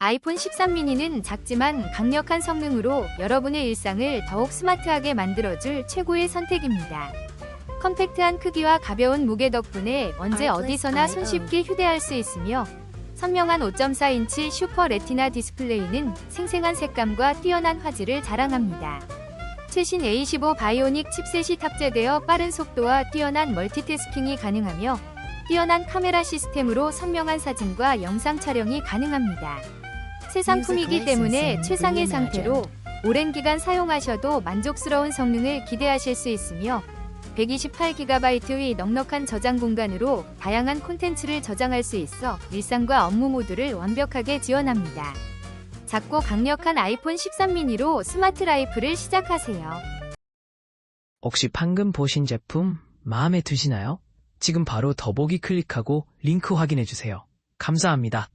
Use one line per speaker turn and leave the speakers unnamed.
아이폰 13 미니는 작지만 강력한 성능으로 여러분의 일상을 더욱 스마트하게 만들어줄 최고의 선택입니다. 컴팩트한 크기와 가벼운 무게 덕분에 언제 어디서나. 손쉽게 휴대할 수 있으며 선명한 5.4인치 슈퍼 레티나 디스플레이는 생생한 색감과 뛰어난 화질을 자랑합니다. 최신 A15 바이오닉 칩셋이 탑재되어 빠른 속도와 뛰어난 멀티태스킹이 가능하며 뛰어난 카메라 시스템으로 선명한 사진과 영상 촬영이 가능합니다. 새 상품이기 때문에 최상의 상태로 오랜 기간 사용하셔도 만족스러운 성능을 기대하실 수 있으며 128GB의 넉넉한 저장 공간으로 다양한 콘텐츠를 저장할 수 있어 일상과 업무 모두를 완벽하게 지원합니다. 작고 강력한 아이폰 13 미니로 스마트 라이프를 시작하세요.
혹시 방금 보신 제품 마음에 드시나요? 지금 바로 더보기 클릭하고 링크 확인해 주세요. 감사합니다.